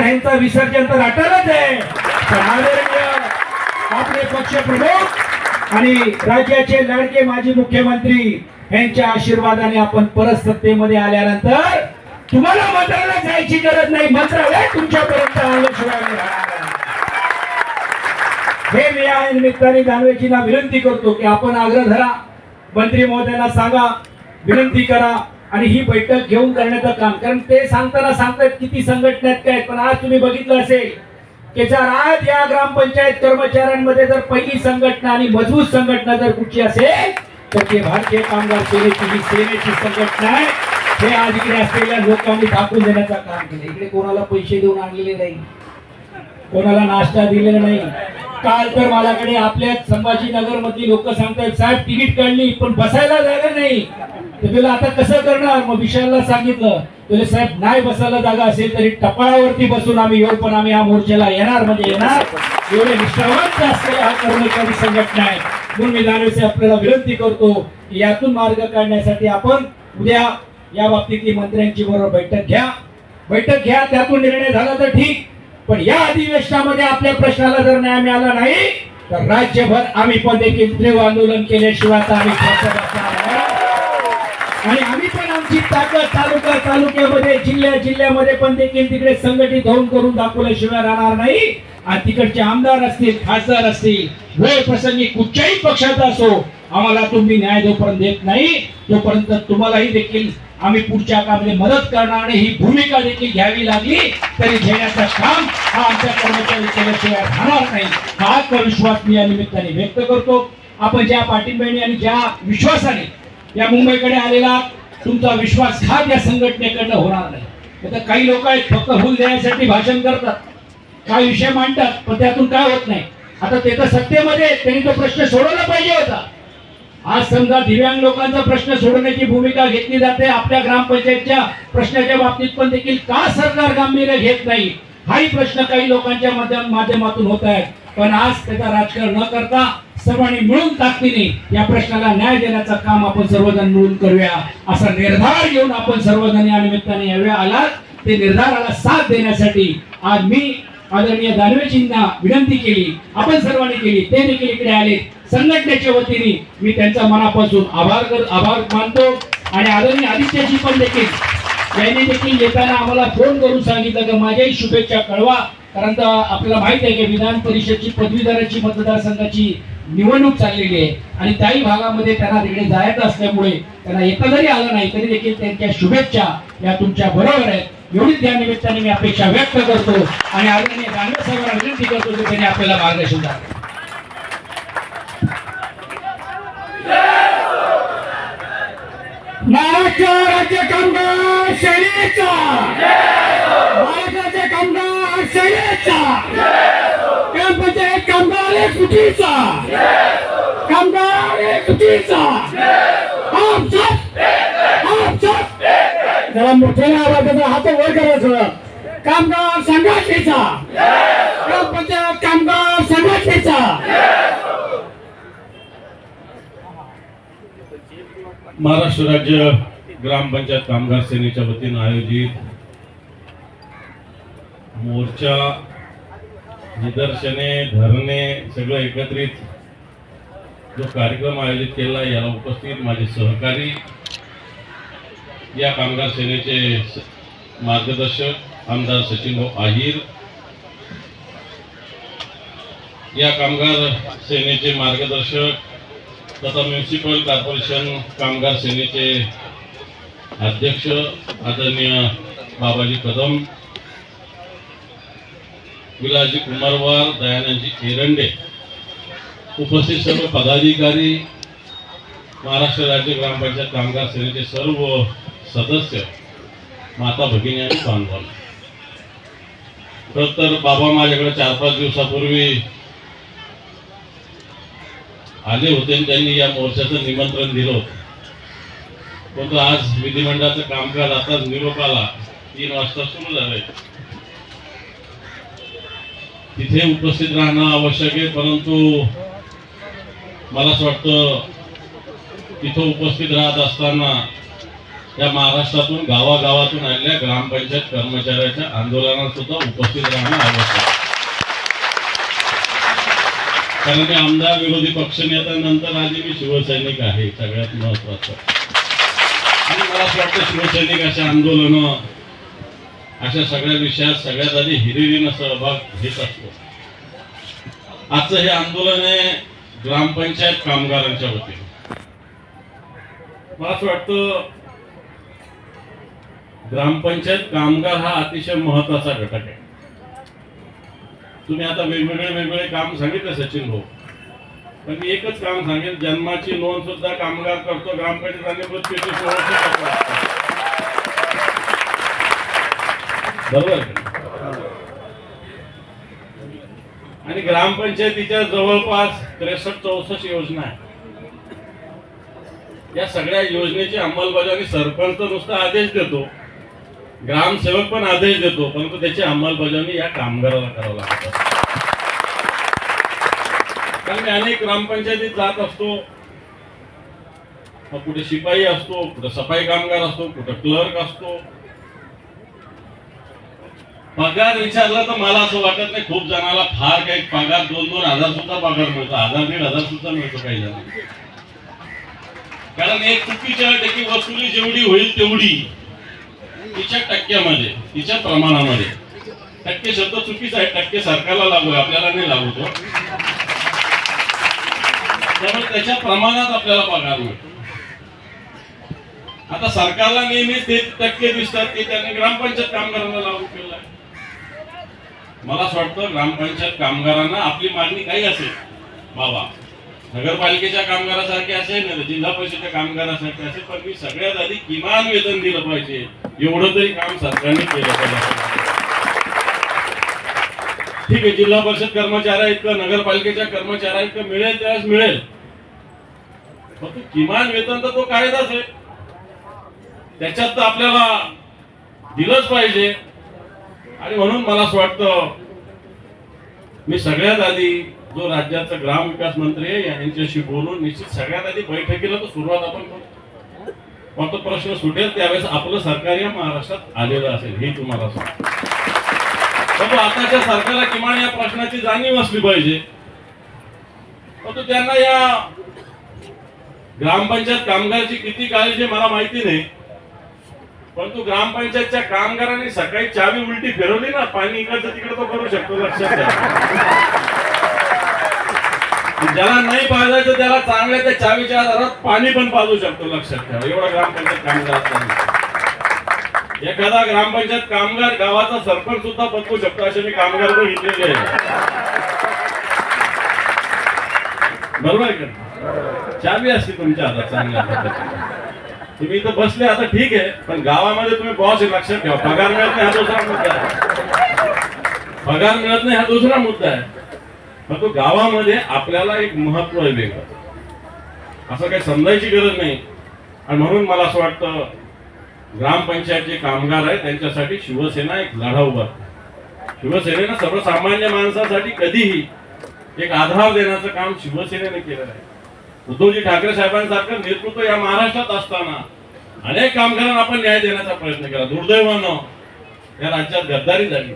यांचा विसर्जन तर अटलच आहे. आदरणीय आपले पक्ष प्रमुख आणि राज्याचे लाडके माजी मुख्यमंत्री यांच्या आशीर्वादाने आपण परत सत्तेमध्ये आल्यानंतर तुम्हाला मंत्रालयात जायची गरज नाही मंत्रालय तुमच्यापर्यंत आल्याशिवाय नाही. हे मी या निमित्ताने दानवेजींना विनंती करतो की आपण आग्रह धरा. मंत्री महोदयांना सांगा विनंती करा. आणि ही बैठक घेऊन करण्याचं काम. कारण ते सांगताना सांगतात किती संघटना आहेत काय पण आज तुम्ही बघितलं असेल की जर आज या ग्रामपंचायत कर्मचाऱ्यांमध्ये जर पहिली संघटना आणि मजबूत संघटना जर कुठची असेल तर ते भारतीय कामगार सेनेची ही सेनेची संघटना आहे. हे आज इकडे असलेल्या लोकांनी दाखवून देण्याचं काम केलं. इकडे कोणाला पैसे देऊन आणलेले नाही. कोणाला नाश्ता दिलेला नाही. काल तर माझ्याकडे आपल्या संभाजीनगर मधली लोक सांगतायत साहेब तिकीट काढली पण बसायला जागा नाही. तर तुला आता कसं करणार? मग विशालला सांगितलं. तुला साहेब नाही बसायला जागा असेल तरी टपाळावरती बसून आम्ही येऊ पण आम्ही या मोर्चाला येणार म्हणजे येणार. एवढे निष्ठावंत असलेला हा कर्मचारी संघटना आहे. म्हणून मी दानवेचे आपल्याला विनंती करतो की यातून मार्ग काढण्यासाठी आपण उद्या या बाबतीतली मंत्र्यांची बरोबर बैठक घ्या. बैठक घ्या त्यातून निर्णय झाला तर ठीक. पण या अधिवेशनामध्ये आपल्या प्रश्नाला जर न्याय मिळाला नाही तर राज्यभर आम्ही पण देखील तीव्र आंदोलन केल्याशिवाय आम्ही आणि आम्ही पण आमची ताकद तालुका तालुक्यामध्ये जिल्ह्या जिल्ह्यामध्ये पण देखील तिकडे संघटित होऊन करून दाखवल्याशिवाय राहणार नाही. आणि तिकडचे आमदार असतील खासदार असतील वेळ प्रसंगी कुठच्याही पक्षाचा असो आम्हाला तुम्ही न्याय जोपर्यंत देत नाही तोपर्यंत तुम्हालाही देखील आम्ही पुढच्या कामामध्ये मदत करणार आणि ही भूमिका देखील घ्यावी लागली तरी घेण्याचं काम हा आमच्या कर्मचारी केल्याशिवाय राहणार नाही. हा आत्मविश्वास मी या निमित्ताने व्यक्त करतो. आपण ज्या पाठिंब्याने आणि ज्या विश्वासाने या मुंबईकडे आलेला तुमचा विश्वासघात या संघटनेकडनं होणार नाही. आता काही लोक आहेत फक्त हुल देण्यासाठी भाषण करतात. काय विषय मांडतात पण त्यातून काय होत नाही. आता ते तर सत्तेमध्ये त्यांनी तो प्रश्न सोडवला पाहिजे होता. आज समजा दिव्यांग लोकांचा प्रश्न सोडवण्याची भूमिका घेतली जाते आपल्या ग्रामपंचायतच्या प्रश्नाच्या बाबतीत पण देखील का सरकार गांभीर्य घेत नाही? हाही प्रश्न काही लोकांच्या माध्यमातून होत आहेत. पण आज त्याचा राजकारण न करता सर्वांनी मिळून ताकदीने या प्रश्नाला न्याय देण्याचं काम आपण सर्वजण मिळून करूया. असा निर्धार घेऊन आपण सर्वजण या निमित्ताने यावेळी आलात. ते निर्धाराला साथ देण्यासाठी आज मी आदरणीय दानवेजींना विनंती केली. आपण सर्वांनी केली. ते देखील इकडे आले. संघटनेच्या वतीने मी त्यांचा मनापासून आभार कर आभार मानतो. आणि आदरणीय आदित्यजी पण देखील. यांनी देखील येताना आम्हाला फोन करून सांगितलं की माझ्याही शुभेच्छा कळवा. कारण तर आपल्याला माहीत आहे की विधान परिषदची पदवीधराची मतदारसंघाची निवडणूक चाललेली आहे. आणि त्याही भागामध्ये त्यांना तिकडे जायचं असल्यामुळे त्यांना येता जरी आलं नाही तरी देखील त्यांच्या शुभेच्छा या तुमच्या बरोबर आहेत. एवढीच त्या निमित्ताने मी अपेक्षा व्यक्त करतो आणि आदरणीय गांधी साहेबांना विनंती करतो की त्यांनी आपल्याला मार्गदर्शन करावे महाराष्ट्र राज्य कामगार सेनेचा महाराष्ट्राचे कामगार सेनेचा ग्रामपंचायत कामगार एकजुटीचा कामगार एकजुटीचा आप जरा मोठ्या आवाजाचा हात वर करायचं कामगार संघटनेचा ग्रामपंचायत कामगार महाराष्ट्र राज्य ग्रामपंचायत कामगार सेनेच्या वतीनं आयोजित मोर्चा निदर्शने धरणे सगळं एकत्रित जो कार्यक्रम आयोजित केला याला उपस्थित माझे सहकारी या कामगार सेनेचे मार्गदर्शक आमदार सचिन आहिर या कामगार सेनेचे मार्गदर्शक तथा म्युन्सिपल कॉर्पोरेशन कामगार सेनेचे अध्यक्ष आदरणीय बाबाजी कदम विलाजी कुमारवार दयानंदजी एरंडे उपस्थित सर्व पदाधिकारी महाराष्ट्र राज्य ग्रामपंचायत कामगार सेनेचे सर्व सदस्य माता भगिनी आणि बांधव खरं तर बाबा माझ्याकडे चार पाच दिवसापूर्वी आले होते त्यांनी या मोर्चाचं निमंत्रण दिलं होतं. परंतु आज विधिमंडळाचं कामकाज आता निरोप आला तीन वाजता सुरू झालंय. तिथे उपस्थित राहणं आवश्यक आहे परंतु मला असं वाटतं तिथं उपस्थित राहत असताना या महाराष्ट्रातून गावागावातून आलेल्या ग्रामपंचायत कर्मचाऱ्याच्या आंदोलनात सुद्धा उपस्थित राहणं आवश्यक आहे. कारण मी आमदार विरोधी पक्षनेत्यानंतर आधी मी शिवसैनिक आहे सगळ्यात महत्वाचं आणि मला असं वाटतं शिवसैनिक असे आंदोलन अशा सगळ्या विषयात सगळ्यात आधी हिरिरीनं सहभाग घेत असतो. आजचं हे आंदोलन आहे ग्रामपंचायत कामगारांच्या वतीने. मला असं वाटतं ग्रामपंचायत कामगार हा अतिशय महत्त्वाचा घटक आहे. तुम्ही आता वेगवेगळे वेगवेगळे काम सांगितले सचिन भाऊ. पण मी एकच काम सांगेन जन्माची नोंद सुद्धा कामगार करतो ग्रामपंचायत आणि बरोबर. आणि ग्रामपंचायतीच्या जवळपास त्रेसष्ट चौसष्ट योजना आहे या सगळ्या योजनेची अंमलबजावणी सरपंच नुसता आदेश देतो ग्रामसेवक पण आदेश देतो परंतु त्याची अंमलबजावणी या कामगाराला करावं लागतं. कारण मी अनेक ग्रामपंचायतीत जात असतो कुठे शिपाई असतो कुठे सफाई कामगार असतो कुठे क्लर्क असतो पगार विचारला तर मला असं वाटत नाही. खूप जणाला फार काही पगार दोन दोन हजार सुद्धा पगार मिळतो. हजार दीड हजार सुद्धा मिळतो काही जणांना कारण एक चुकीच्या टक्के वसुली जेवढी होईल तेवढी. तिच्या टक्क्यामध्ये तिच्या प्रमाणामध्ये. टक्के शब्द चुकीचा आहे. टक्के सरकारला लागू आहे. आपल्याला नाही लागू तो. त्यामुळे त्याच्या प्रमाणात आपल्याला पगार मिळतो. आता सरकारला नेहमी ते टक्के दिसतात की त्यांनी ग्रामपंचायत कामगारांना लागू केलं आहे मला असं वाटतं ग्रामपंचायत कामगारांना आपली मागणी काही असेल. बाबा नगरपालिकेच्या कामगारासारखे असेल ना जिल्हा परिषदेच्या कामगारासारखे असेल पण मी सगळ्यात आधी किमान वेतन दिलं पाहिजे. एवढं तरी काम सरकारने केलं पाहिजे. ठीक आहे जिल्हा परिषद कर्मचाऱ्या इतकं नगरपालिकेच्या कर्मचाऱ्या इतकं मिळेल त्यावेळेस मिळेल. फक्त किमान वेतन तर तो कायदाच आहे. त्याच्यात तर आपल्याला दिलंच पाहिजे. आणि म्हणून मला असं वाटतं मी सगळ्यात आधी जो राज्याचा ग्राम विकास मंत्री आहे यांच्याशी बोलून निश्चित सगळ्यात आधी बैठकीला तर सुरुवात आपण करू. मग तो प्रश्न सुटेल त्यावेळेस आपलं सरकार या महाराष्ट्रात आलेलं असेल हे तुम्हाला सांगतो. आताच्या सरकारला किमान या प्रश्नाची जाणीव असली पाहिजे. परंतु त्यांना या ग्रामपंचायत कामगारची किती काळजी मला माहिती नाही. परंतु ग्रामपंचायतच्या कामगारांनी सकाळी चावी उलटी फिरवली ना पाणी इकडचं तिकडे तो करू शकतो लक्षात घ्या ज्याला नाही पाजायचं त्याला चांगल्या त्या चावीच्या आधारात पाणी पण पाजू शकतो लक्षात ठेवा. एवढा ग्रामपंचायत कामगार. एखादा ग्रामपंचायत कामगार गावाचा सरपंच सुद्धा बदलू शकतो असे मी कामगार बघितलेले आहे बरोबर आहे का? चावी असते तुमच्या हातात चांगल्या तुम्ही इथं बसले आता ठीक आहे. पण गावामध्ये तुम्ही बॉस आहे लक्षात ठेवा. पगार मिळत नाही हा दुसरा मुद्दा आहे. पगार मिळत नाही हा दुसरा मुद्दा आहे. पण तो गावामध्ये आपल्याला एक महत्त्व आहे वेगळं. असं काही समजायची गरज नाही. आणि म्हणून मला असं वाटतं ग्रामपंचायत जे कामगार आहेत त्यांच्यासाठी शिवसेना एक लढा उभा शिवसेनेनं सर्वसामान्य माणसासाठी कधीही एक आधार देण्याचं काम शिवसेनेने केलेलं आहे. उद्धवजी ठाकरे साहेबांसारखं नेतृत्व या महाराष्ट्रात असताना अनेक कामगारांना आपण न्याय देण्याचा प्रयत्न केला. दुर्दैवानं या राज्यात गद्दारी झाली.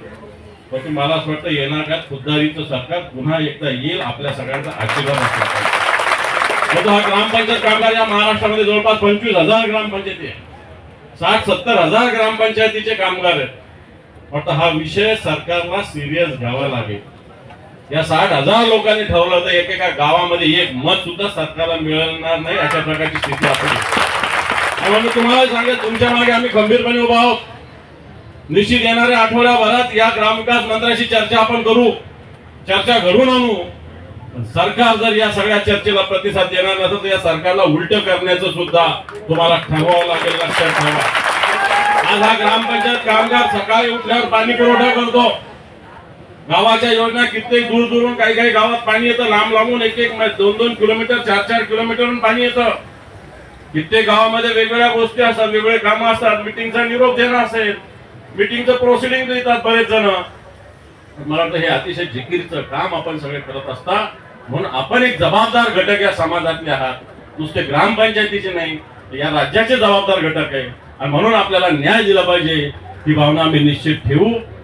पण मला असं वाटतं येणार येणाऱ्या खुद्दारीचं सरकार पुन्हा एकदा येईल आपल्या सगळ्यांचा आशीर्वाद असला हा ग्रामपंचायत कामगार या महाराष्ट्रामध्ये जवळपास पंचवीस हजार ग्रामपंचायती आहे साठ सत्तर हजार ग्रामपंचायतीचे कामगार आहेत. फक्त हा विषय सरकारला सिरियस घ्यावा लागेल. या साठ हजार लोकांनी ठरवलं होतं एकेका गावामध्ये एक मत सुद्धा सरकारला मिळणार नाही अशा प्रकारची स्थिती आपण म्हणून तुम्हाला सांगेल तुमच्या मागे आम्ही गंभीरपणे उभा आहोत. निश्चित येणाऱ्या आठवड्याभरात या ग्रामविकास मंत्र्याशी चर्चा आपण करू चर्चा घडून आणू. सरकार जर या सगळ्या चर्चेला प्रतिसाद देणार नसेल तर या सरकारला उलट करण्याचं सुद्धा तुम्हाला ठरवावं लागेल लक्षात ठेवा. आज हा ग्रामपंचायत कामगार सकाळी उठल्यावर पाणी पुरवठा करतो. गावाच्या योजना कित्येक दूर दूरून काही काही गावात पाणी येतं. लांब लांबून एक एक दोन दोन किलोमीटर चार चार किलोमीटरहून पाणी येतं. कित्येक गावामध्ये वेगवेगळ्या गोष्टी असतात वेगवेगळे कामं असतात. मिटिंगचा निरोप देणं असेल. मिटिंगचं प्रोसिडिंग देतात बरेच जण. मला वाटतं हे अतिशय जिकीरचं काम आपण सगळे करत असता. म्हणून आपण एक जबाबदार घटक या समाजातले आहात. नुसते ग्रामपंचायतीचे नाही या राज्याचे जबाबदार घटक आहे. आणि म्हणून आपल्याला न्याय दिला पाहिजे. ही भावना आम्ही निश्चित ठेवू.